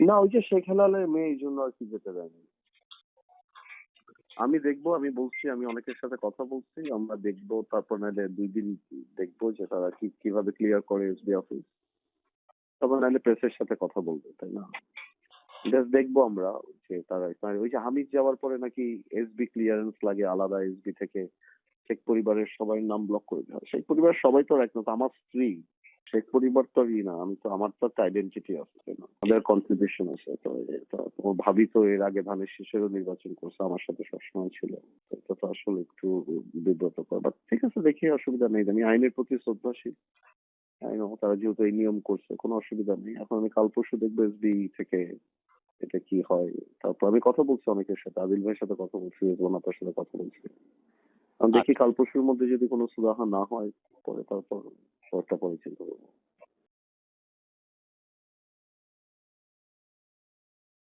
না, ওই যে শেখ হেলালের মেয়ে এই জন্য আর কি যেতে দেয়নি। আমি দেখব, আমি বলছি, আমি অনেকের সাথে কথা বলছি, আমরা দেখব, তারপর নাহলে দুই দিন দেখব যে তারা কি, কীভাবে ক্লিয়ার করে এসবি অফিস। তারপর নাহলে প্রেসের সাথে কথা বলব, তাই না? জাস্ট দেখব আমরা যে তারা ওই যে হামিদ যাওয়ার পরে নাকি এসবি ক্লিয়ারেন্স লাগে, আলাদা এসবি থেকে। শেখ পরিবারের সবাই নাম ব্লক করে দেওয়া। শেখ পরিবারের সবাই তো এক না আমার স্ত্রী। শেখ পরিবার তো ই না আমি তো আমার তো একটা আইডেন্টিটি আছে না। আমাদের কন্ট্রিবিউশন আছে তো তো ভাবি তো এর আগে ধানের শীষেরও নির্বাচন করছে আমার সাথে সবসময় ছিল। এটা তো আসলে একটু বিব্রতকর। বাট ঠিক আছে দেখি অসুবিধা নেই। আমি আইনের প্রতি শ্রদ্ধাশীল। তারা যেহেতু এই নিয়ম করছে কোনো অসুবিধা নেই। এখন আমি কাল পরশু দেখব এসবি থেকে এটা কি হয়। তারপর আমি কথা বলছি অনেকের সাথে আদিল ভাইয়ের সাথে কথা বলছি সাথে কথা বলছি। আমি দেখি কাল পরশুর মধ্যে যদি কোনো সুরাহা না হয় পরে তারপর পরটা পরে চিন্তা